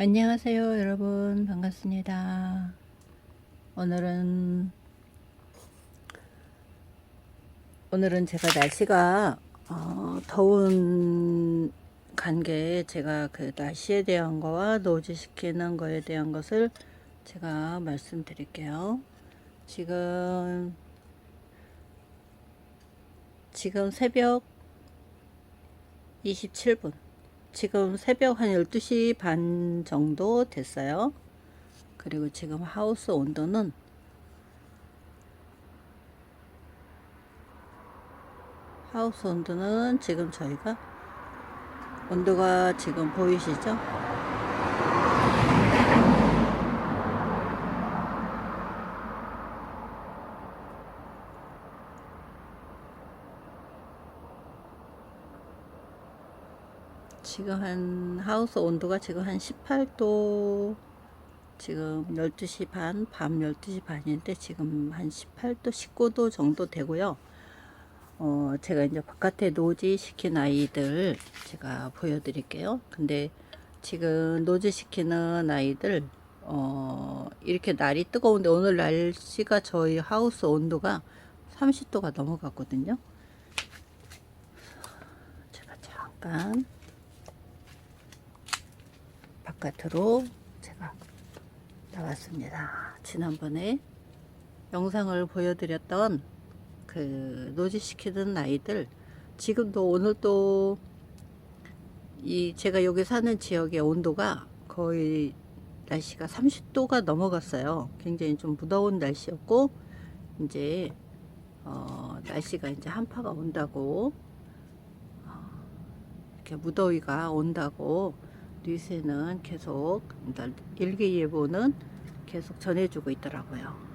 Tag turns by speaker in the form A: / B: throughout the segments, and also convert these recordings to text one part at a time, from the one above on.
A: 안녕하세요 여러분. 반갑습니다. 오늘은 오늘은 제가 날씨가 어, 더운 관계에 제가 그 날씨에 대한 거와 노지시키는 거에 대한 것을 제가 말씀드릴게요. 지금 지금 새벽 27분 지금 새벽 한 12시 반 정도 됐어요. 그리고 지금 하우스 온도는 하우스 온도는 지금 저희가 온도가 지금 보이시죠? 지금 한 하우스 온도가 지금 한 18도 지금 12시 반, 밤 12시 반인데 지금 한 18도, 19도 정도 되고요. 어, 제가 이제 바깥에 노지 시킨 아이들 제가 보여드릴게요. 근데 지금 노지 시키는 아이들 어, 이렇게 날이 뜨거운데 오늘 날씨가 저희 하우스 온도가 30도가 넘어갔거든요. 제가 잠깐 바깥으로 제가 나왔습니다. 지난번에 영상을 보여드렸던 그 노지시키는 아이들 지금도 오늘 또 이 제가 여기 사는 지역의 온도가 거의 날씨가 30도가 넘어갔어요. 굉장히 좀 무더운 날씨였고 이제 어, 날씨가 이제 한파가 온다고 어, 이렇게 무더위가 온다고 뉴스에는 계속 일단 일기예보는 계속 전해주고 있더라고요.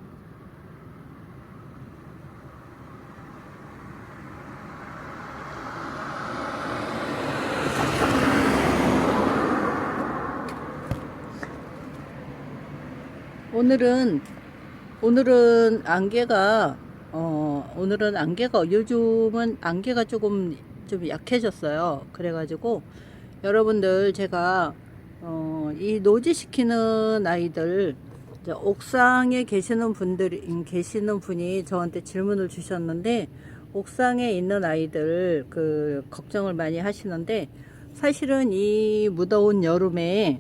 A: 오늘은 오늘은 안개가 어 오늘은 안개가 요즘은 안개가 조금 좀 약해졌어요. 그래가지고 여러분들 제가 어, 이 노지시키는 아이들 옥상에 계시는 분들이 음, 계시는 분이 저한테 질문을 주셨는데 옥상에 있는 아이들 그 걱정을 많이 하시는데 사실은 이 무더운 여름에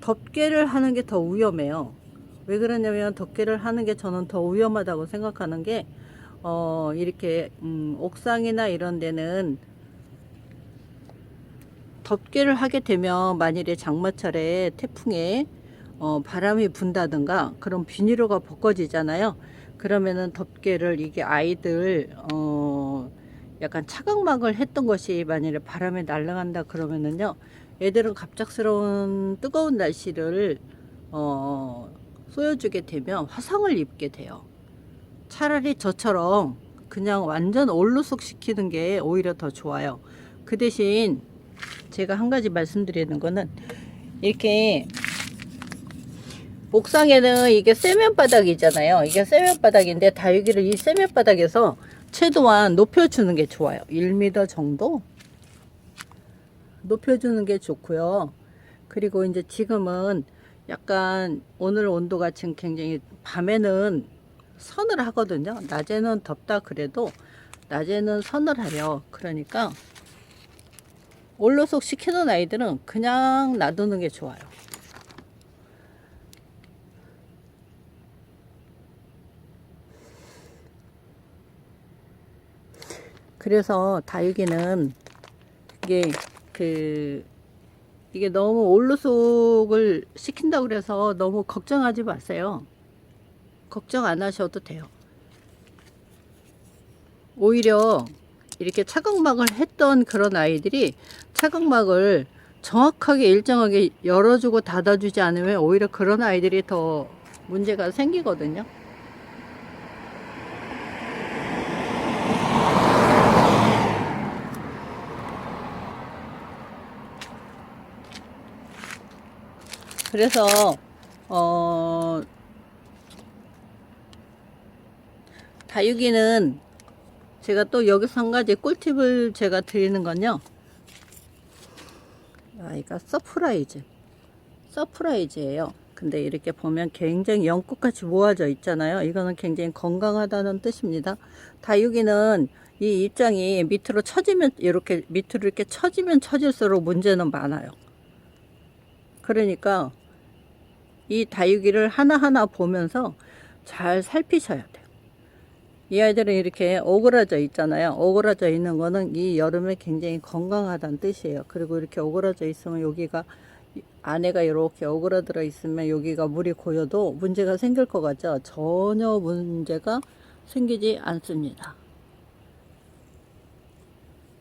A: 덮개를 하는 게 더 위험해요. 왜 그러냐면 덮개를 하는 게 저는 더 위험하다고 생각하는 게 어, 이렇게 음, 옥상이나 이런 데는 덮개를 하게 되면 만일에 장마철에 태풍에 어, 바람이 분다든가 그럼 비닐로가 벗겨지잖아요. 그러면은 덮개를 이게 아이들 어, 약간 차각막을 했던 것이 만일에 바람에 날아간다 그러면은요. 애들은 갑작스러운 뜨거운 날씨를 어, 쏘여주게 되면 화상을 입게 돼요. 차라리 저처럼 그냥 완전 올루속 시키는 게 오히려 더 좋아요. 그 대신 제가 한 가지 말씀드리는 거는 이렇게 옥상에는 이게 세면 바닥이잖아요. 이게 세면 바닥인데 다육이를 이 세면 바닥에서 최대한 높여주는 게 좋아요. 1m 정도 높여주는 게 좋고요. 그리고 이제 지금은 약간 오늘 온도가 지금 굉장히 밤에는 선을 하거든요. 낮에는 덥다 그래도 낮에는 선을 하려. 그러니까 올로속 시키는 아이들은 그냥 놔두는 게 좋아요. 그래서 다육이는 이게 그 이게 너무 올로속을 시킨다고 그래서 너무 걱정하지 마세요. 걱정 안 하셔도 돼요. 오히려 이렇게 차각막을 했던 그런 아이들이 차각막을 정확하게 일정하게 열어주고 닫아주지 않으면 오히려 그런 아이들이 더 문제가 생기거든요. 그래서 어 다육이는 제가 또 여기서 한 가지 꿀팁을 제가 드리는 건요. 아이가 서프라이즈. 서프라이즈예요. 근데 이렇게 보면 굉장히 연꽃같이 모아져 있잖아요. 이거는 굉장히 건강하다는 뜻입니다. 다육이는 이 입장이 밑으로 처지면 이렇게 밑으로 이렇게 처지면 처질수록 문제는 많아요. 그러니까 이 다육이를 하나하나 보면서 잘 살피셔야 돼요. 이 아이들은 이렇게 오그라져 있잖아요. 오그라져 있는 거는 이 여름에 굉장히 건강하다는 뜻이에요. 그리고 이렇게 오그라져 있으면 여기가 안에가 이렇게 오그라들어 있으면 여기가 물이 고여도 문제가 생길 것 같죠? 전혀 문제가 생기지 않습니다.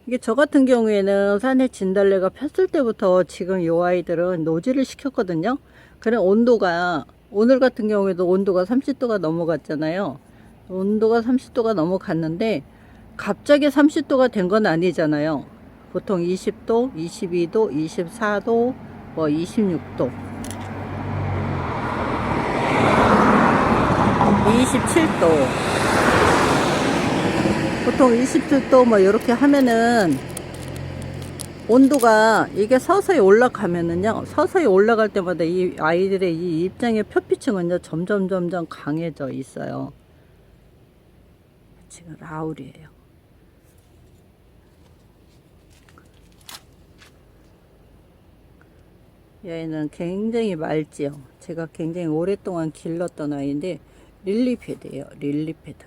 A: 이게 저 같은 경우에는 산에 진달래가 폈을 때부터 지금 요 아이들은 노지를 시켰거든요. 그래 온도가 오늘 같은 경우에도 온도가 30도가 넘어갔잖아요. 온도가 30도가 넘어갔는데 갑자기 30도가 된 건 아니잖아요. 보통 20도, 22도, 24도, 뭐 26도, 27도. 보통 27도 뭐 이렇게 하면은 온도가 이게 서서히 올라가면은요 서서히 올라갈 때마다 이 아이들의 이 입장의 표피층은요 점점 점점 강해져 있어요 지금 라울이에요 얘는 굉장히 맑지요 제가 굉장히 오랫동안 길렀던 아이인데 릴리패드예요 릴리패드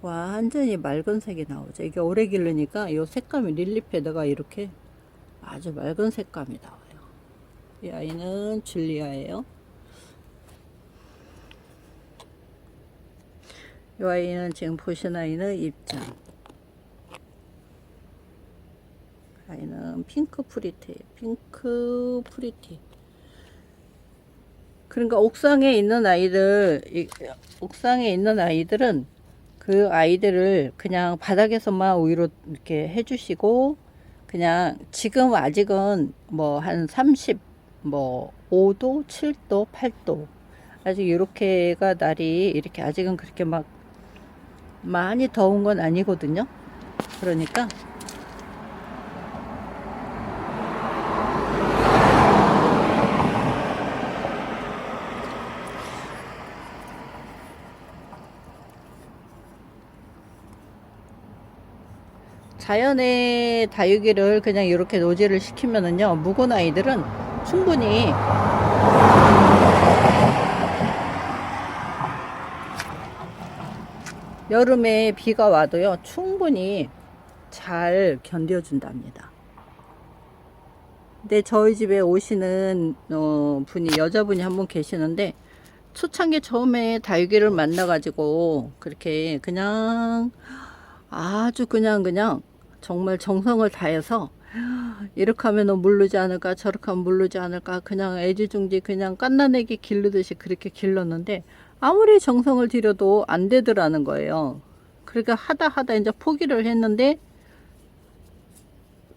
A: 완전히 맑은 색이 나오죠 이게 오래 기르니까 이 색감이 릴리패드가 이렇게 아주 맑은 색감이 나와요. 이 아이는 줄리아예요. 이 아이는 지금 보신 아이는 입장. 아이는 핑크 프리티예요. 핑크 프리티. 그러니까 옥상에 있는 아이들, 이- 옥상에 있는 아이들은 그 아이들을 그냥 바닥에서만 위로 이렇게 해주시고 그냥 지금 아직은 뭐 한 30, 뭐 5도, 7도, 8도 아직 이렇게가 날이 이렇게 아직은 그렇게 막 많이 더운 건 아니거든요. 그러니까 자연의 다육이를 그냥 이렇게 노지를 시키면은요 묵은 아이들은 충분히 여름에 비가 와도요 충분히 잘 견뎌준답니다. 근데 저희 집에 오시는 어, 분이 여자분이 한 분 계시는데 초창기 처음에 다육이를 만나가지고 그렇게 그냥 아주 그냥 그냥 정말 정성을 다해서 이렇게 하면 물르지 않을까 저렇게 하면 물르지 않을까 그냥 애지중지 그냥 깐나내기 기르듯이 그렇게 길렀는데 아무리 정성을 들여도 안 되더라는 거예요. 그러니까 하다 하다 이제 포기를 했는데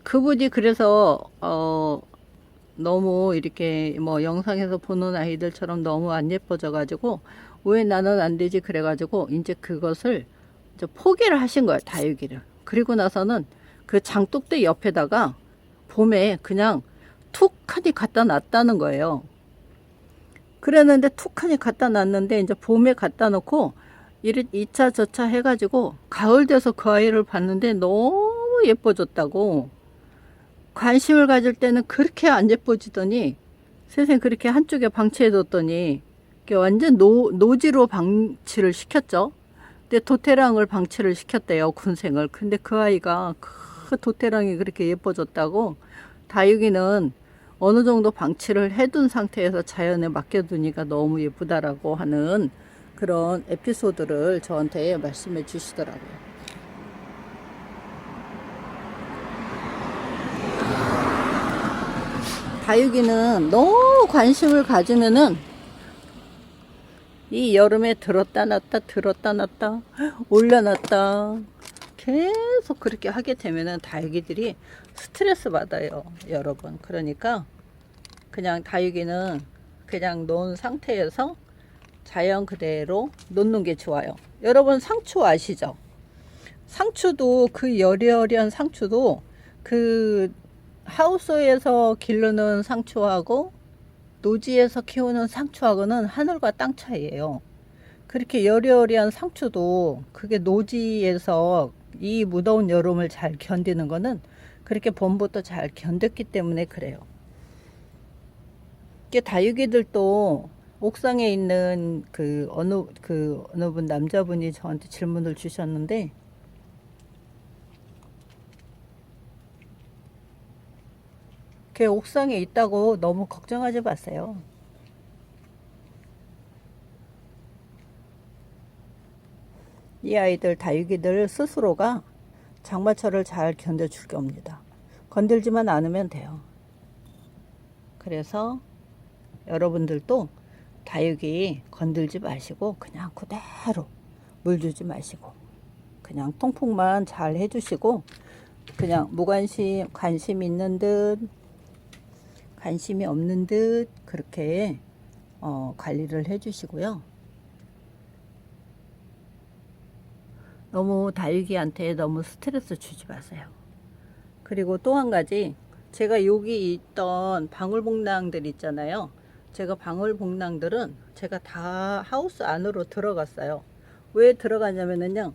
A: 그분이 그래서 어 너무 이렇게 뭐 영상에서 보는 아이들처럼 너무 안 예뻐져 가지고 왜 나는 안 되지? 그래 가지고 이제 그것을 이제 포기를 하신 거예요 다육이를. 그리고 나서는 그 장독대 옆에다가 봄에 그냥 툭 하니 갖다 놨다는 거예요 그랬는데 툭하니 갖다 놨는데 이제 봄에 갖다 놓고 이래 2차 저차 해가지고 가을 돼서 그 아이를 봤는데 너무 예뻐졌다고 관심을 가질 때는 그렇게 안 예뻐지더니 세상 그렇게 한쪽에 방치해 뒀더니 이게 완전 노, 노지로 방치를 시켰죠. 근데 도태랑을 방치를 시켰대요 군생을. 근데 그 아이가 그 도태랑이 그렇게 예뻐졌다고 다육이는 어느 정도 방치를 해둔 상태에서 자연에 맡겨두니까 너무 예쁘다라고 하는 그런 에피소드를 저한테 말씀해 주시더라고요. 다육이는 너무 관심을 가지면은 이 여름에 들었다 놨다 들었다 놨다 올려놨다 계속 그렇게 하게 되면은 다육이들이 스트레스 받아요 여러분. 그러니까 그냥 다육이는 그냥 놓은 상태에서 자연 그대로 놓는 게 좋아요. 여러분 상추 아시죠? 상추도 그 여리여리한 상추도 그 하우스에서 기르는 상추하고 노지에서 키우는 상추하고는 하늘과 땅 차이예요. 그렇게 여리여리한 상추도 그게 노지에서 이 무더운 여름을 잘 견디는 거는 그렇게 봄부터 잘 견뎠기 때문에 그래요. 다육이들도 옥상에 있는 그 어느 그 어느 분 남자분이 저한테 질문을 주셨는데 그 옥상에 있다고 너무 걱정하지 마세요. 이 아이들 다육이들 스스로가 장마철을 잘 견뎌줄 겁니다. 건들지만 않으면 돼요. 그래서 여러분들도 다육이 건들지 마시고 그냥 그대로 물 주지 마시고 그냥 통풍만 잘 해주시고 그냥 무관심 관심 있는 듯 관심이 없는 듯 그렇게 어, 관리를 해주시고요. 너무 다육이한테 너무 스트레스 주지 마세요. 그리고 또 한 가지 제가 여기 있던 방울복랑들 있잖아요. 제가 방울복랑들은 제가 다 하우스 안으로 들어갔어요. 왜 들어가냐면은요.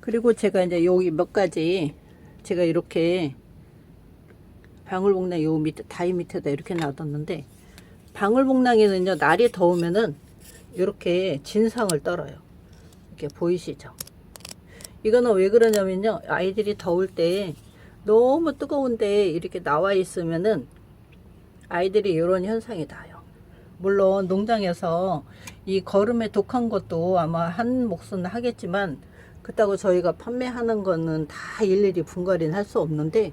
A: 그리고 제가 이제 여기 몇 가지 제가 이렇게 방울복랑 요 밑에 다이 밑에다 이렇게 놔뒀는데 방울복랑이는요 날이 더우면은 이렇게 진상을 떨어요. 이렇게 보이시죠? 이거는 왜 그러냐면요 아이들이 더울 때 너무 뜨거운데 이렇게 나와 있으면은 아이들이 이런 현상이 나요. 물론 농장에서 이 거름에 독한 것도 아마 한 몫은 하겠지만 그렇다고 저희가 판매하는 거는 다 일일이 분갈이는 할 수 없는데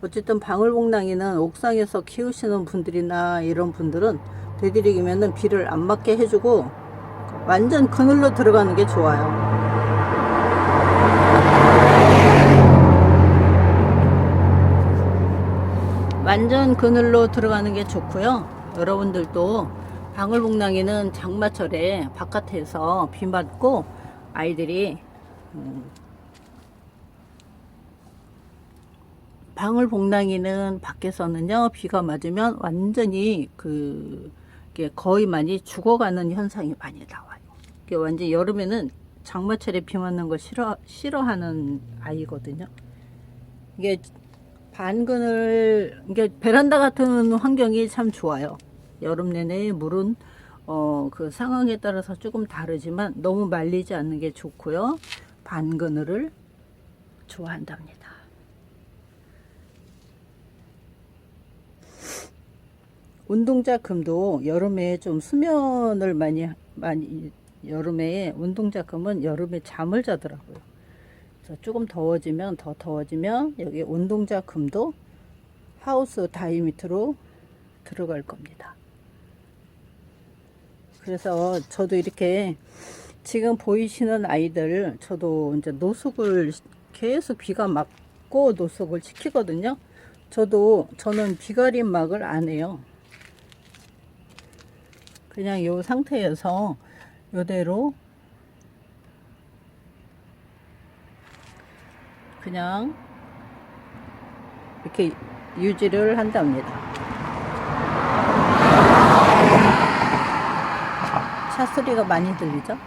A: 어쨌든 방울복랑이는 옥상에서 키우시는 분들이나 이런 분들은 되도록이면은 비를 안 맞게 해주고 완전 그늘로 들어가는 게 좋아요. 완전 그늘로 들어가는 게 좋고요. 여러분들도 방울복랑이는 장마철에 바깥에서 비 맞고 아이들이 음, 방울복랑이는 밖에서는요 비가 맞으면 완전히 그 거의 많이 죽어가는 현상이 많이 나와요. 완전 여름에는 장마철에 비 맞는 거 싫어 싫어하는 아이거든요. 이게 반그늘 이게 베란다 같은 환경이 참 좋아요. 여름 내내 물은 어 그 상황에 따라서 조금 다르지만 너무 말리지 않는 게 좋고요. 반그늘을 좋아한답니다. 운동자 금도 여름에 좀 수면을 많이 많이 여름에 운동자 금은 여름에 잠을 자더라고요. 그래서 조금 더워지면 더 더워지면 여기 운동자 금도 하우스 다이 밑으로 들어갈 겁니다. 그래서 저도 이렇게 지금 보이시는 아이들 저도 이제 노숙을 계속 비가 맞고 노숙을 시키거든요. 저도 저는 비가림 막을 안 해요. 그냥 이 상태에서 이대로 그냥 이렇게 유지를 한답니다. 차 소리가 많이 들리죠?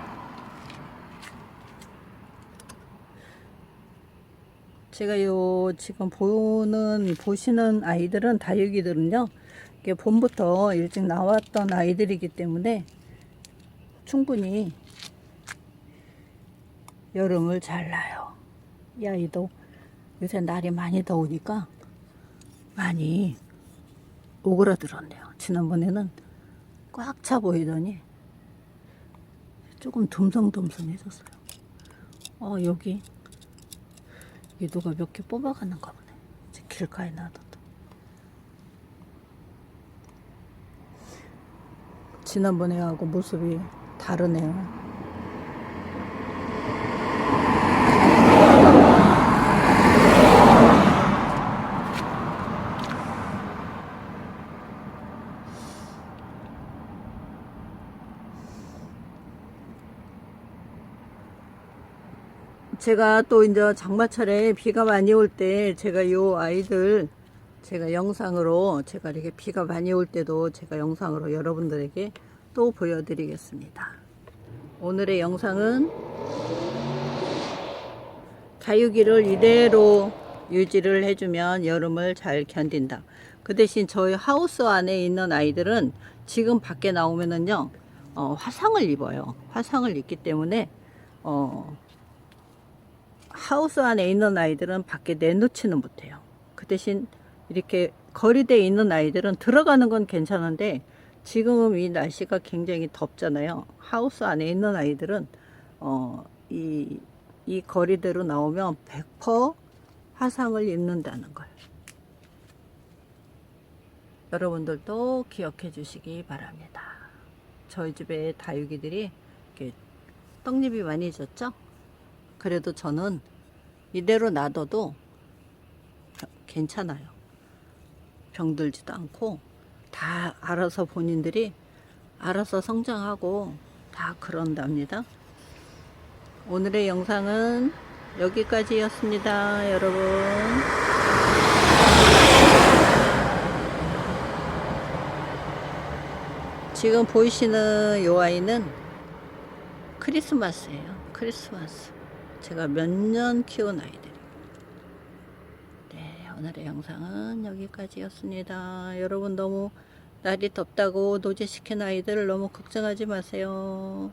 A: 제가 요 지금 보는 보시는 아이들은 다육이들은요. 이게 봄부터 일찍 나왔던 아이들이기 때문에 충분히 여름을 잘 나요. 이 아이도 요새 날이 많이 더우니까 많이 오그라들었네요. 지난번에는 꽉 차 보이더니 조금 듬성듬성해졌어요. 어 여기 여기 누가 몇 개 뽑아가는가 보네. 이제 길가에 놔뒀다. 지난번에 하고 모습이 다르네요. 제가 또 이제 장마철에 비가 많이 올 때 제가 요 아이들 제가 영상으로 제가 이렇게 비가 많이 올 때도 제가 영상으로 여러분들에게 또 보여드리겠습니다. 오늘의 영상은 다육이를 이대로 유지를 해주면 여름을 잘 견딘다. 그 대신 저희 하우스 안에 있는 아이들은 지금 밖에 나오면은요, 어, 화상을 입어요. 화상을 입기 때문에, 어, 하우스 안에 있는 아이들은 밖에 내놓지는 못해요. 그 대신 이렇게 거리대에 있는 아이들은 들어가는 건 괜찮은데 지금 이 날씨가 굉장히 덥잖아요. 하우스 안에 있는 아이들은 어, 이, 이 거리대로 나오면 100% 화상을 입는다는 걸. 여러분들도 기억해 주시기 바랍니다. 저희 집에 다육이들이 이렇게 떡잎이 많이 졌죠? 그래도 저는 이대로 놔둬도 괜찮아요. 병들지도 않고 다 알아서 본인들이 알아서 성장하고 다 그런답니다. 오늘의 영상은 여기까지였습니다, 여러분. 지금 보이시는 요 아이는 크리스마스예요. 크리스마스. 제가 몇 년 키운. 네, 오늘의 영상은 여기까지였습니다. 여러분 너무 날이 덥다고 노제시킨 아이들을 너무 걱정하지 마세요.